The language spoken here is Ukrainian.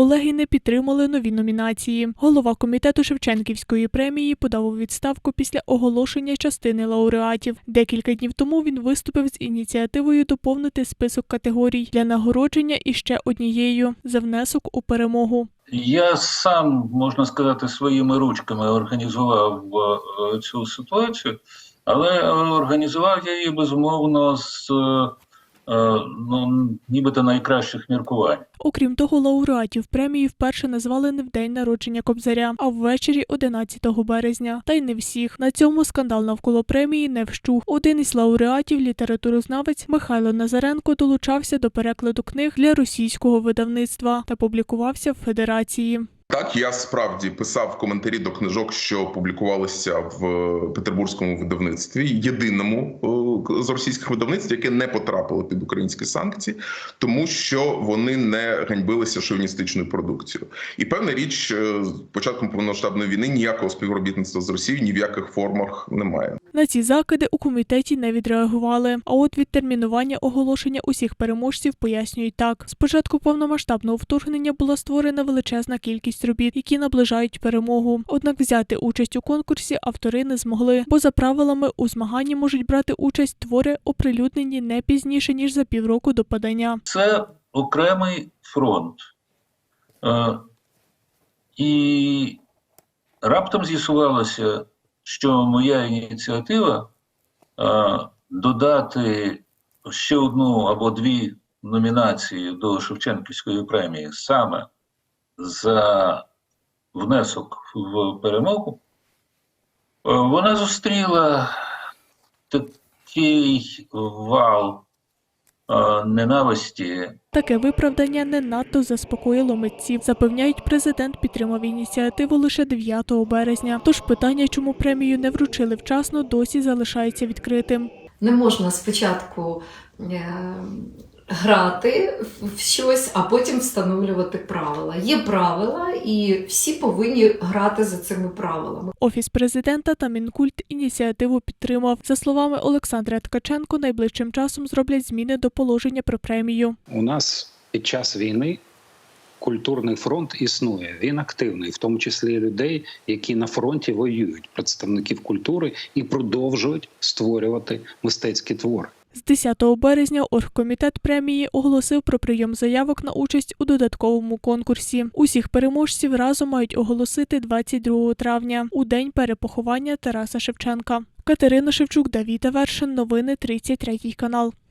колеги не підтримали нові номінації. Голова комітету Шевченківської премії подав у відставку після оголошення частини лауреатів. Декілька днів тому він виступив з ініціативою доповнити список категорій для нагородження іще однією за внесок у перемогу. Я сам, можна сказати, своїми ручками організував е, цю ситуацію, але організував я її безумовно з е, ну, нібито найкращих міркувань. Окрім того, лауреатів премії вперше назвали не в день народження Кобзаря, а ввечері 11 березня. Та й не всіх. На цьому скандал навколо премії не вщух. Один із лауреатів, літературознавець Михайло Назаренко, долучався до перекладу книг для російського видавництва та публікувався в Федерації. Так, я справді писав коментарі до книжок, що публікувалися в е, петербурзькому видавництві, єдиному е, з російських видавництв, яке не потрапило під українські санкції, тому що вони не ганьбилися шовіністичною продукцією. І певна річ, е, з початком повномасштабної війни ніякого співробітництва з Росією ні в яких формах немає. На ці закиди у комітеті не відреагували. А от відтермінування оголошення усіх переможців пояснюють так: спочатку повномасштабного вторгнення була створена величезна кількість робіт, які наближають перемогу. Однак взяти участь у конкурсі автори не змогли, бо за правилами у змаганні можуть брати участь твори, оприлюднені не пізніше ніж за півроку до подання. Це окремий фронт. Е, і раптом з'ясувалося, що моя ініціатива е, додати ще одну або дві номінації до Шевченківської премії саме за внесок в перемогу, е, вона зустріла такий вал е, ненависті Таке виправдання не надто заспокоїло митців. Запевняють, президент підтримав ініціативу лише 9 березня. Тож питання, чому премію не вручили вчасно, досі залишається відкритим. Не можна спочатку е, грати в щось, а потім встановлювати правила. Є правила, і всі повинні грати за цими правилами. Офіс президента та Мінкульт ініціативу підтримав. За словами Олександра Ткаченко, найближчим часом зроблять зміни до положення про премію. У нас під час війни культурний фронт існує. Він активний, в тому числі людей, які на фронті воюють, представників культури і продовжують створювати мистецькі твори. З 10 березня оргкомітет премії оголосив про прийом заявок на участь у додатковому конкурсі. Усіх переможців разом мають оголосити 22 травня, у день перепоховання Тараса Шевченка. Катерина Шевчук, Давіда Вершин. Новини 33 канал.